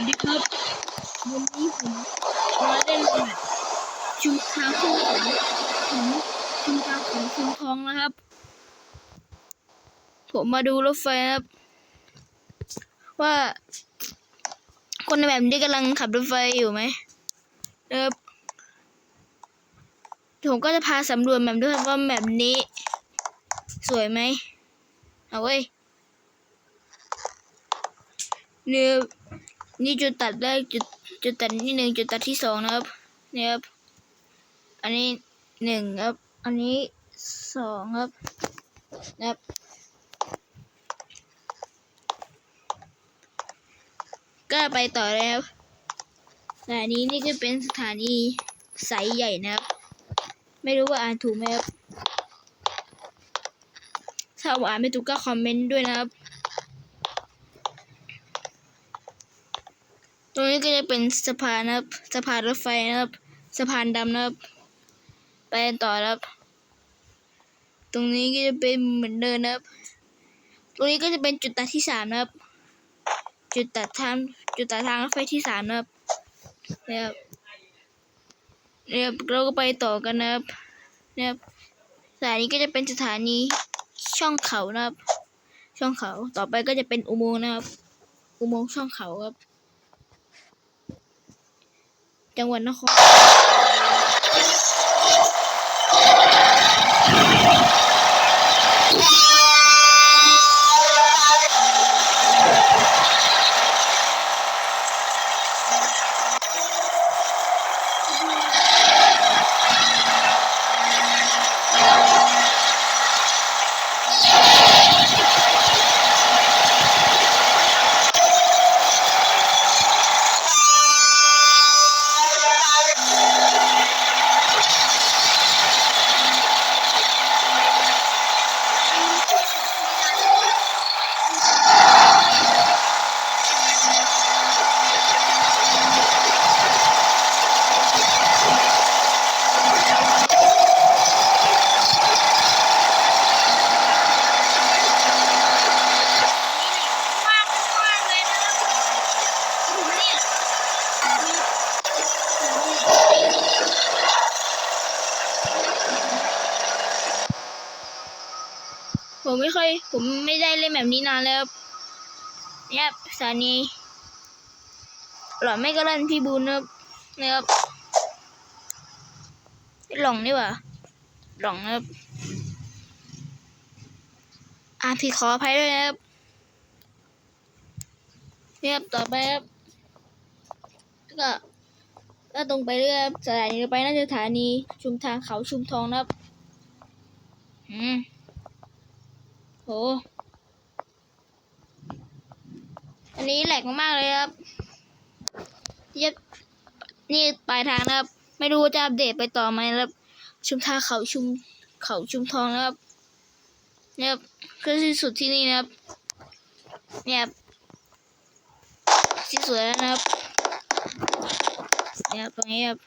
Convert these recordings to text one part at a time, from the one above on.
วัสดีครับวันนี้ผมมาเล่นแบบชุมทางของของชุมทางของชุมทองนะครับ ผมมาดูรถไฟครับ ว่า คนในแบบนี้กำลังขับรถไฟอยู่ไหมนะครับผมก็จะพาสำรวจแบบด้วยครับว่าแบบนี้ สวยไหมเอาเว้ยเนี่ย นี่จุดตัดแรกจุดจุดตัดที่หนึ่งจุดตัดที่สองนะครับเนี่ยครับ อันนี้หนึ่งครับ อันนี้สองครับนะครับก็ไปต่อแล้วสถานีนี่ก็เป็นสถานีสายใหญ่นะครับ ไม่รู้ว่าอ่านถูกไหมครับ ถ้าอ่านไม่ถูกก็คอมเมนต์ด้วยนะครับ ตรง นี้ก็จะเป็นสะพานนะครับสะพานรถไฟนะครับสะพานดำนะครับ ไปต่อนะครับ ตรงนี้ก็จะเป็นเหมือนเดิมนะครับ ตรงนี้ก็จะเป็นจุดตัดที่สามนะครับ จุดตัดทางจุดตัดทางรถไฟที่สามนะครับนะครับเนี่ยเราก็ไปต่อกันนะครับนะครับสถานีก็จะเป็นสถานีช่องเขานะครับ ช่องเขาต่อไปก็จะเป็นอุโมงค์นะครับ อุโมงค์ช่องเขาครับ จังหวัดนคร มากมากเลยนะครับเนี่ยผมไม่ ค่อย ผมไม่ได้เล่นแบบนี้นานแล้วเนี่ยครับสถานีหล่อไม่ก็เล่นพี่บูนนะครับนะครับหล่องนี่หว่าหล่องนะครับอ่าพี่ขออภัยด้วยนะครับเนี่ยครับต่อไปครับก็ก็ตรงไปเรื่อยสถานีไปน่าจะสถานีชุมทางเขาชุมทองนะครับ อืม โห อันนี้แหลกมากๆเลยครับเย็บนี่ปลายทางนะครับ ไม่รู้ว่าจะอัปเดตไปต่อไหมครับ ชุมทางเขาชุมเขาชุมทองนะครับเนี่ยครับคือที่สุดที่นี่นะครับ เนี่ยครับที่สวยแล้วนะครับเนี่ยตรงนี้ครับ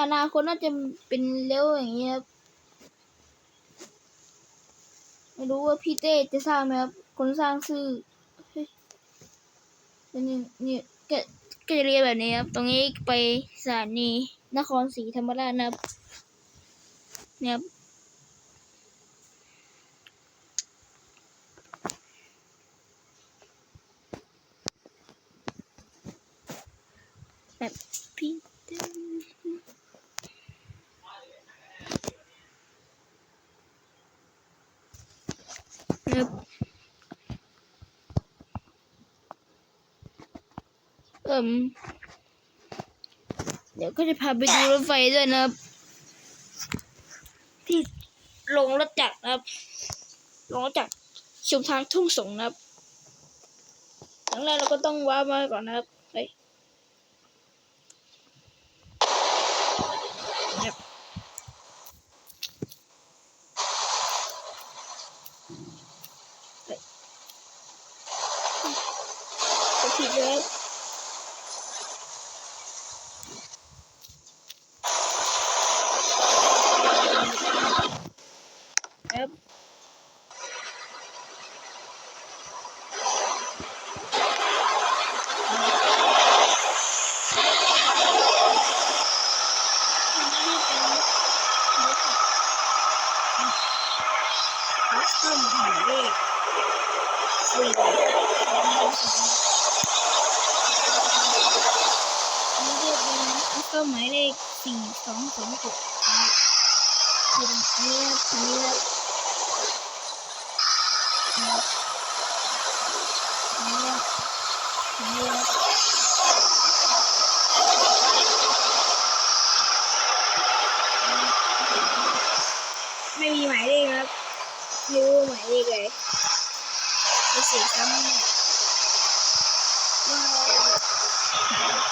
อนาคตน่าจะเป็นเร็วอย่างนี้ครับ ไม่รู้ว่าพี่เต้จะสร้างไหมครับ คนสร้างชื่อเนี่นี่ก็ก็จะเรียนแบบนี้ครับ ตรงนี้ไปสถานีนครศรีธรรมราชนะครับเนี่ยครับ แบบพี่เต้ ครับเอิมเดี๋ยวก็จะพาไปดูรถไฟด้วยนะครับ ที่ลงรถจักรนะครับ ลงรถจักรชุมทางทุ่งสงนะครับครั้งแรกเราก็ต้องว้ามาก่อนนะครับเฮ้ย Yep. ก็ผิดแล้วครับ นะครับ คัสตอมหมายเลขสี่ ก็เป็นอัลฟาหมายเลขสี่สองสองหกคืออันนี้ครับอันนี้ครับนะครับอันนี้ครับอันนี้ครับไม่มีหมายเลขครับไม่รู้หมายเลขเลยไปเสียซ้ำว้า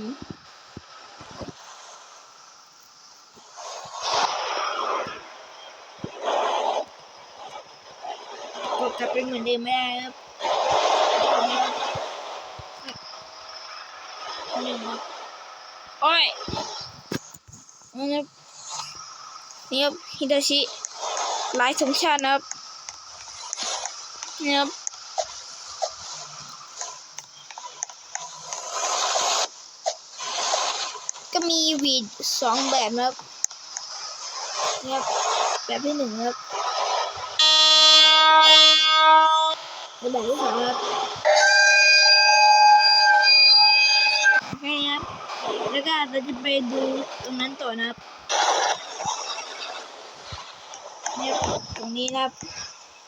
มกดกลับเป็นเหมือนเดิมไม่ได้ครับหนึ่งครับโอ้ยนี่ครับนี่ครับฮิตาชิลายสงชาตินะครับนี่ครับ ก็มีวีดสองแบบนะครับนี่ครับแบบที่หนึ่งครับแบบที่สองครับแค่นี้ครับแล้วก็เราจะไปดูตรงนั้นต่อนะครับเนี่ยตรงนี้นะครับ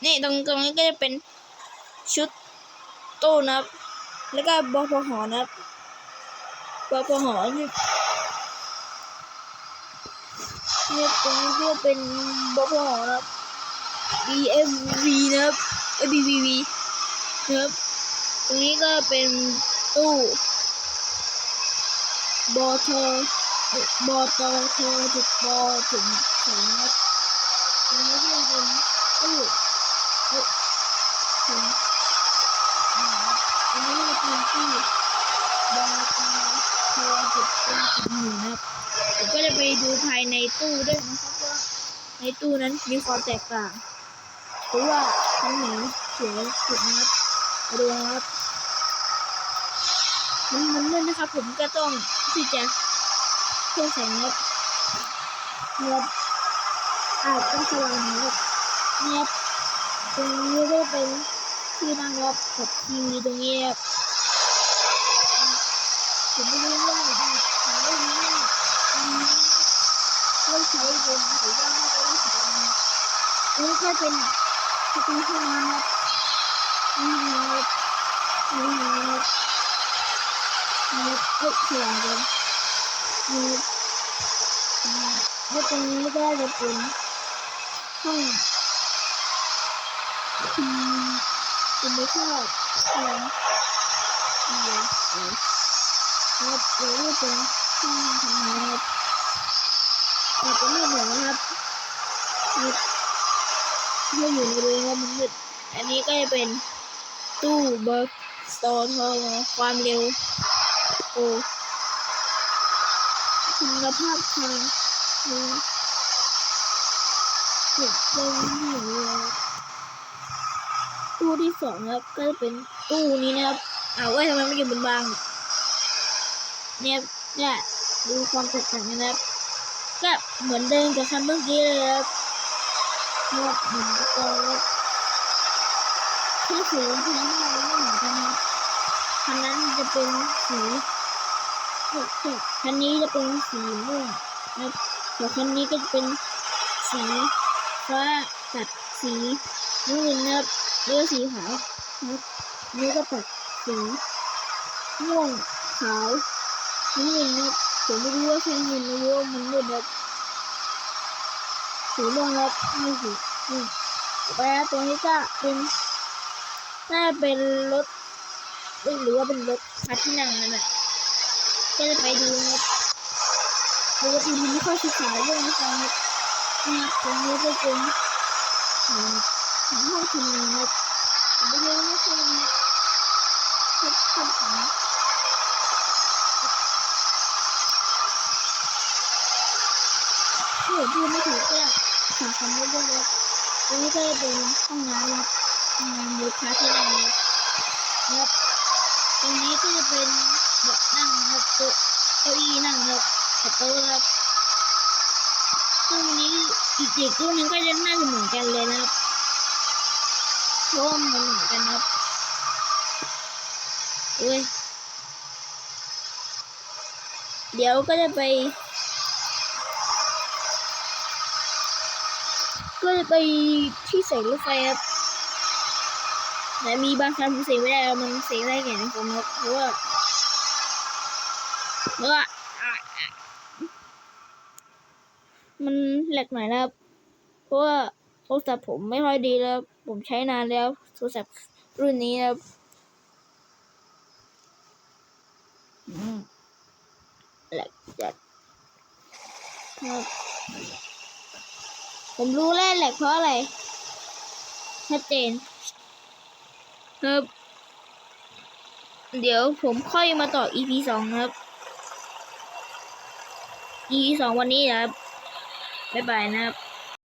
นี่ตรงตรงนี้ก็จะเป็นชุดตู้นะครับ แล้วก็บพหอนะครับบพหเนี่ เนี่ยตรงนี้ก็เป็นบอพหนะครับ BFV นะครับ BVV นะครับ ตรงนี้ก็เป็นตู้บอทอบอตอทอถึงบอถึงถึงครับอันนี้ก็เป็นตู้เอ้ถึงอ่าอันนี้ก็เป็นตู้บอตอ ทอถึงเป็นถึงหนึ่งครับผมก็จะไปดูภายในตู้ด้วยนะครับว่าในตู้นั้นมีความแตกต่างหรือว่าชั้นไหนสวยสุดนะครับดูนะครับมันมันเลื่อนนะครับ ผมก็ต้องที่จะเพื่อแสงเน็บเน็บอาจต้องสว่างเน็บเน็บตรงนี้ก็เป็นที่นั่งรับกับทีวีตรงนี้ครับผมไม่รู้ว่าผมไม่รู้ว่าอืมไม่ใช้เป็นหรือว่าไม่ได้ใช้ นี่ก็เป็นประตูห้องน้ำครับนี่นะครับนี่นะครับมีเอ้ยเสียงกันมีแล้วตรงนี้ก็จะเป็นห้องอืมคุณไม่ชอบอะไรเดี๋ยวเดี๋ยวครับเดี๋ยวจะเป็นห้องทำงานครับอาจจะไม่เหมือนนะครับ ไม่อยู่ในรือครับมันมืดอันนี้ก็จะเป็นตู้เบิร์กสโตนทองความเร็วโอ้คุณภาพทางนี้เด็กเล่นหิวเลยตู้ที่สองนะครับก็จะเป็นตู้นี้นะครับอ้าวเว้ทำไมไม่อยู่บนบางเนี่ยเนี่ยดูความแตกต่างกันนะครับก็เหมือนเดิมกับคันเมื่อกี้เลยครับ เนี่ยเหมือนกันครับแค่สีแค่หน้าไม่เหมือนกันนะคันนั้นจะเป็นสีคันนี้จะเป็นสีม่วงนะส่วนคันนี้ก็จะเป็นสีฟ้ากับสีน้ำเงินนะครับแล้วก็สีขาวนะนี่ก็ตัดสีม่วงขาวน้ำเงินนะผมไม่รู้ว่าใช่เงินหรือว่ามันมืดนะครับ สีม่วงครับนี่สีนี่ไปแล้วตัวนี้ก็เป็นน่าเป็นรถเอ้ยหรือว่าเป็นรถพาที่นั่งนั่นแหละก็จะไปดูนะครับปกติมันไม่ค่อยสีขาวด้วยนะครับเนี่ตรงนี้ก็เป็นห้องทำงานนะครับผมไม่รู้ว่าใช่ไหมครับครับของถ้าผมพูไม่ถูกก็ ขอคำว่าเยอะๆตรงนี้ก็จะเป็นห้องน้ำนะครับห้องน้ำลูกค้าที่นั่งนะครับนะครับตรงนี้ก็จะเป็นเบาะนั่งครับโต๊ะเก้าอี้นั่งครับกับโต๊ะครับซึ่งนี้อีกอีกตู้หนึงก็จะน่าจะเหมือนกันเลยนะครับเพราะว่ามันเหมือนกันครับเอ้ยเดี๋ยวก็จะไป ก็จะไปที่เสกรถไฟครับแต่มีบางครั้งผมเสกไม่ได้มันเสกได้แค่ในคอมครับเพราะว่าเพราะว่ามันแหลกหน่อยนะครับ เพราะว่าโทรศัพท์ผมไม่ค่อยดีแล้ว ผมใช้นานแล้วโทรศัพท์รุ่นนี้นะครับแหลกจัดครับ ผมรู้แล้วแหละเพราะอะไรชัดเจนครับ เดี๋ยวผมค่อยมาต่อ EP สองนะครับ EP สองวันนี้นะครับ บ๊ายบายนะครับ